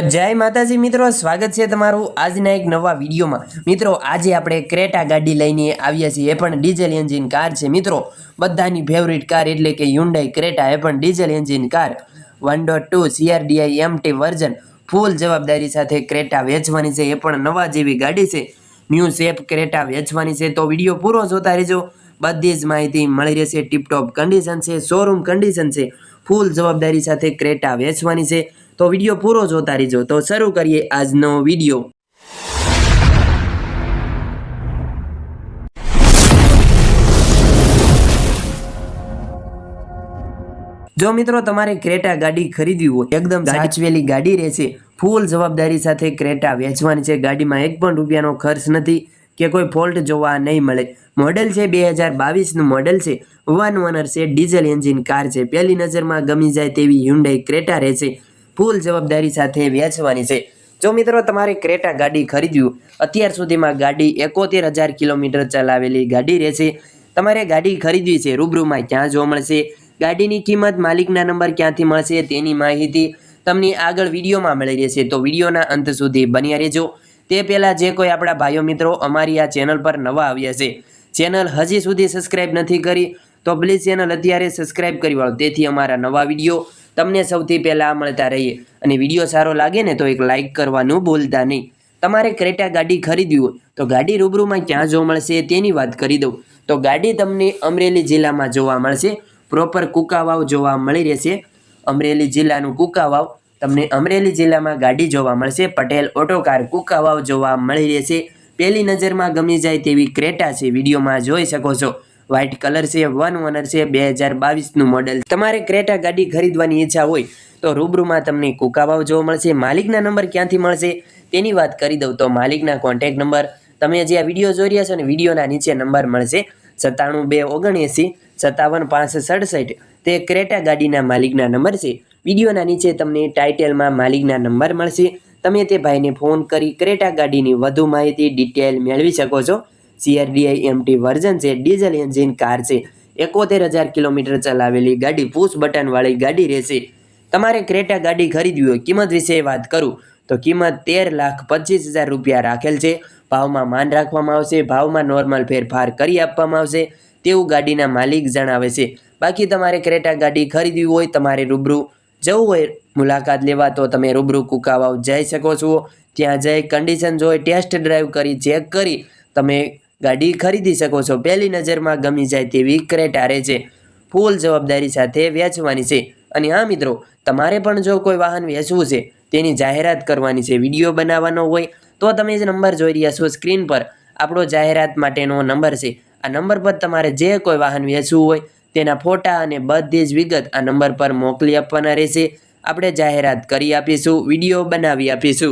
જય માતાજી મિત્રો, સ્વાગત છે તમારું આજના એક નવા વિડીયોમાં. મિત્રો, આજે આપણે ક્રેટા ગાડી લઈને આવ્યા છીએ. એ પણ ડીઝલ એન્જિન કાર છે. મિત્રો, બધાની ફેવરિટ કાર એટલે કે યુન્ડાઈ ક્રેટા એ પણ diesel engine car. One dot two CRDi MT version full જવાબદારી સાથે ક્રેટા વેચવાની છે. એ પણ નવા જેવી ગાડી છે. ન્યૂ શેપ ક્રેટા વેચવાની છે. તો વીડિયો પૂરો જોતા રહેજો. બધી જ માહિતી મળી રહેશે. ટીપટોપ કન્ડિશન છે શોરૂમ કન્ડિશન છે. ફૂલ જવાબદારી સાથે ક્રેટા વેચવાની છે. તો વીડિયો પૂરો જોતા રહેજો. તો શરૂ કરીએ આજનો વીડિયો. જો મિત્રો તમારે ક્રેટા ગાડી ખરીદવી હોય એકદમ સાચવેલી ગાડી રહેશે ફૂલ જવાબદારી સાથે ક્રેટા વેચવાની છે. ગાડીમાં એક પણ રૂપિયાનો ખર્ચ નથી કે કોઈ ફોલ્ટ જોવા નહીં મળે. મોડેલ છે બે હજાર બાવીસનું મોડેલ છે. વન ઓનર છે ડીઝલ એન્જિન કાર છે. પહેલી નજરમાં ગમી જાય તેવી હ્યુન્ડાઈ ક્રેટા રહેશે. ફૂલ જવાબદારી સાથે વેચવાની છે. જો મિત્રો તમારે ક્રેટા ગાડી ખરીદ્યું અત્યાર સુધીમાં ગાડી એકોતેર હજાર કિલોમીટર ચલાવેલી ગાડી રહેશે. તમારે ગાડી ખરીદવી છે રૂબરૂમાં ક્યાં જોવા મળશે. ગાડીની કિંમત માલિકના નંબર ક્યાંથી મળશે તેની માહિતી તમને આગળ વિડીયોમાં મળી રહેશે. તો વિડીયોના અંત સુધી બન્યા રહેજો. તે પહેલાં જે કોઈ આપણા ભાઈઓ મિત્રો અમારી આ ચેનલ પર નવા આવ્યા છે, ચેનલ હજી સુધી સબસ્ક્રાઇબ નથી કરી, તો પ્લીઝ ચેનલ અત્યારે સબસ્ક્રાઇબ કરી વાળો. તેથી અમારા નવા વીડિયો તમને સૌથી પહેલાં મળતા રહીએ. અને વીડિયો સારો લાગે ને તો એક લાઇક કરવાનું ભૂલતા નહીં. તમારે ક્રેટા ગાડી ખરીદવી હોય, તો ગાડી રૂબરૂમાં ક્યાં જોવા મળશે તેની વાત કરી દઉં. તો ગાડી તમને અમરેલી જિલ્લામાં જોવા મળશે. પ્રોપર કુકાવાવ જોવા મળી રહેશે. અમરેલી જિલ્લાનું કુકાવાવ તમને અમરેલી જિલ્લામાં ગાડી જોવા મળશે. પટેલ ઓટોકાર કુકાવાવ જોવા મળી રહેશે. પહેલી નજરમાં ગમી જાય તેવી ક્રેટા છે. વિડીયોમાં જોઈ શકો છો. વ્હાઇટ કલર છે વન ઓનર છે, બે હજાર બાવીસનું મોડલ તમારે ક્રેટા ગાડી ખરીદવાની ઈચ્છા હોય, તો રૂબરૂમાં તમને કુકાવાવ જોવા મળશે. માલિકના નંબર ક્યાંથી મળશે, તેની વાત કરી દઉં. તો માલિકના કોન્ટેક નંબર તમે જે આ વીડિયો જોઈ રહ્યા છો ને, વિડીયોના નીચે નંબર મળશે. સત્તાણું બે ઓગણએંસી, સત્તાવન પાંચ સડસઠ, તે ક્રેટા ગાડીના માલિકના નંબર છે. વિડીયોના નીચે તમને ટાઇટલમાં માલિકના નંબર મળશે. તમે તે ભાઈને ફોન કરી ક્રેટા ગાડીની વધુ માહિતી ડિટેલ મેળવી શકો છો. સીઆરડીઆઈ એમટી વર્ઝન છે ડીઝલ એન્જિન કાર છે. એકોતેર હજાર કિલોમીટર ચલાવેલી ગાડી પુશ બટનવાળી ગાડી રહેશે. તમારે ક્રેટા ગાડી ખરીદવી હોય, કિંમત વિશે વાત કરું, તો કિંમત તેર લાખ પચીસ હજાર રૂપિયા રાખેલ છે. ભાવમાં માન રાખવામાં આવશે, ભાવમાં નોર્મલ ફેરફાર કરી આપવામાં આવશે, તેવું ગાડીના માલિક જણાવે છે. બાકી તમારે ક્રેટા ગાડી ખરીદવી હોય, તમારે રૂબરૂ જવું હોય, મુલાકાત લેવા, તો તમે રૂબરૂ કુકાવાવ જઈ શકો છો. ત્યાં જઈ કન્ડિશન જોઈ ટેસ્ટ ડ્રાઈવ કરી ચેક કરી, તમે ગાડી ખરીદી શકો છો. પહેલી નજરમાં ગમી જાય તેવી ક્રેટા રહે છે. ફૂલ જવાબદારી સાથે વેચવાની છે. અને હા મિત્રો, તમારે પણ જો કોઈ વાહન વેચવું છે, તેની જાહેરાત કરવાની છે. વીડિયો બનાવવાનો હોય તો તમે જે નંબર જોઈ રહ્યા છો સ્ક્રીન પર. આપણો જાહેરાત માટેનો નંબર છે. આ નંબર પર તમારે જે કોઈ વાહન વેચવું હોય, તેના ફોટા અને બધી જ વિગત આ નંબર પર મોકલી આપવાના રહેશે. આપણે જાહેરાત કરી આપીશું, વીડિયો બનાવી આપીશું.